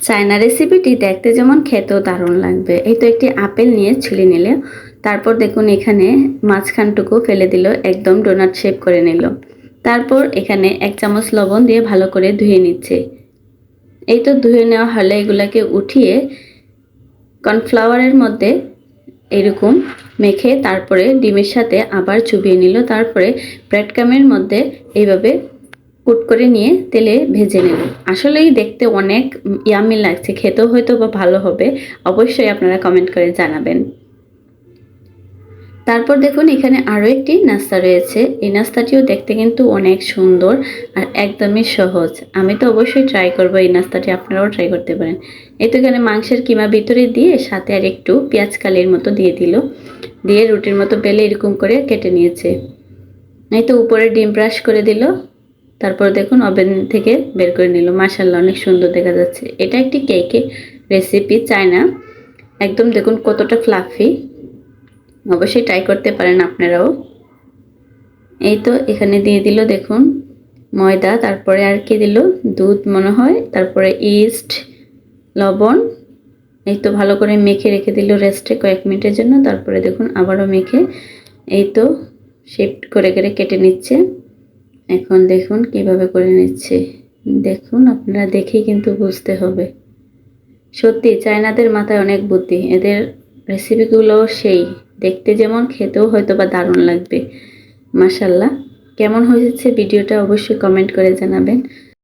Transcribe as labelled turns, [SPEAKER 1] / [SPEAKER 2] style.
[SPEAKER 1] China রেসিপিটি দেখতে যেমন খেতেও দারুণ লাগবে। এই তো একটি আপেল নিয়ে ছিলে নিলে। তারপর দেখুন এখানে মাঝখানটুকু ফেলে দিল, একদম ডোনাট শেপ করে নিল। তারপর এখানে এক চামচ লবণ দিয়ে ভালো করে ধুয়ে নিচ্ছে। এই তো ধুয়ে নেওয়া হলে এগুলাকে উঠিয়ে কর্নফ্লাওয়ারের মধ্যে এরকম মেখে তারপরে ডিমের সাথে আবার চুবিয়ে নিল। তারপরে ব্রেডকামের মধ্যে এইভাবে কুট করে নিয়ে তেলে ভেজে নেব। আসলেই দেখতে অনেক ইয়ামি লাগছে। খেতেও হয়তো বা ভালো হবে। অবশ্যই আপনারা কমেন্ট করে জানাবেন। তারপর দেখুন, এখানে আরও একটি নাস্তা রয়েছে। এই নাস্তাটিও দেখতে কিন্তু অনেক সুন্দর আর একদমই সহজ। আমি তো অবশ্যই ট্রাই করব এই নাস্তাটি। আপনারাও ট্রাই করতে পারেন। এই তো এখানে মাংসের কিমা ভিতরে দিয়ে সাথে আর একটু পেঁয়াজ কালির মতো দিয়ে দিল। দিয়ে রুটির মতো বেলে এরকম করে কেটে নিয়েছে। এই তো উপরে ডিম ব্রাশ করে দিল। তারপর দেখুন ওভেন থেকে বের করে নিল। মাসাল্লাহ অনেক সুন্দর দেখা যাচ্ছে। এটা একটি কেকের রেসিপি চায়না। একদম দেখুন কতটা ফ্লাফি অবশ্যই ট্রাই করতে পারেন আপনারাও। এই তো এখানে দিয়ে দিল দেখুন ময়দা, তারপরে আর কি দিল? দুধ মনে হয়, তারপরে ইস্ট লবণ। এই তো ভালো করে মেখে রেখে দিল রেস্টে কয়েক মিনিটের জন্য। তারপরে দেখুন আবারও মেখে এই তো শিফট করে করে কেটে নিচ্ছে। এখন দেখুন কীভাবে করে নিচ্ছে। দেখুন, আপনারা দেখেই কিন্তু বুঝতে হবে। সত্যি, চায়নাদের মাথায় অনেক বুদ্ধি। এদের রেসিপিগুলো সেই। দেখতে যেমন খেতেও হয়তো বা দারুণ লাগবে। মাসাল্লাহ কেমন হয়েছে ভিডিওটা অবশ্যই কমেন্ট করে জানাবেন।